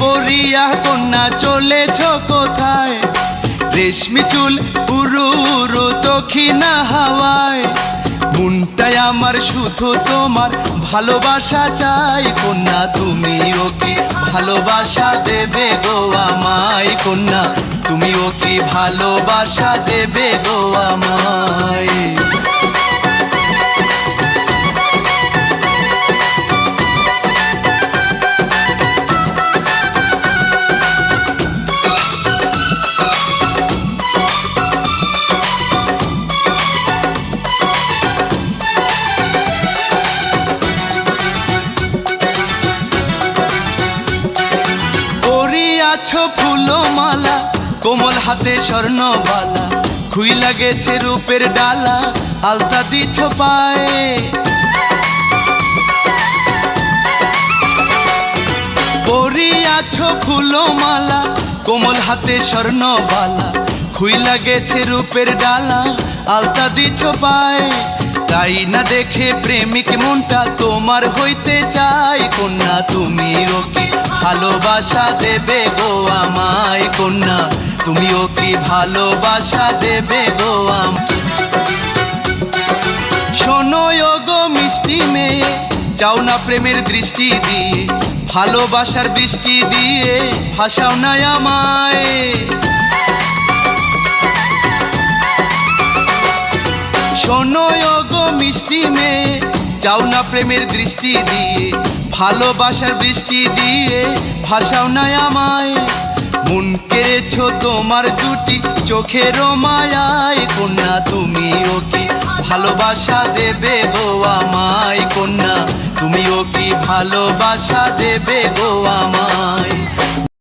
পরিয়া কন্যা চলেছ কোথায়? রেশমি চুল উরু দক্ষিণা হাওয়ায়। মনটাই আমার শুধু তোমার ভালোবাসা চাই। কন্যা তুমি ওকে ভালোবাসা দেবে গো আমায়? কন্যা তুমি ওকে ভালোবাসা দেবে গো আমায়? পরিয়াছ ফুলমালা, কোমল হাতে স্বর্ণবালা খুই লাগেছে রূপের ডালা, আলতা দিছ পায়ে। পরিয়াছ ফুলমালা, কোমল হাতে স্বর্ণবালা খুই লাগেছে রূপের ডালা, আলতা দিছ পায়ে। তাই না দেখে প্রেমিক মনটা তোমার হইতে চাই কন্যা তুমি ওকে ভালোবাসা দেবে গো আমায়? কন্যা তুমি ওকে ভালোবাসা দেবে গো আম? শোনো গো মিষ্টি মেয়ে যাও না প্রেমের দৃষ্টি দিয়ে, ভালোবাসার বৃষ্টি দিয়ে ভাসাও না আমায়। শোনো গো মিষ্টি মেয়ে যাও না প্রেমের দৃষ্টি দিয়ে, ভালোবাসার বৃষ্টি দিয়ে, ভাসাও না আমায়। মন কেড়েছো তোমার দুটি চোখের মায়ায়, কন্যা তুমি ওকে ভালোবাসা দেবে গো আমায়? কন্যা তুমি ওকে ভালোবাসা দেবে গো আমায়?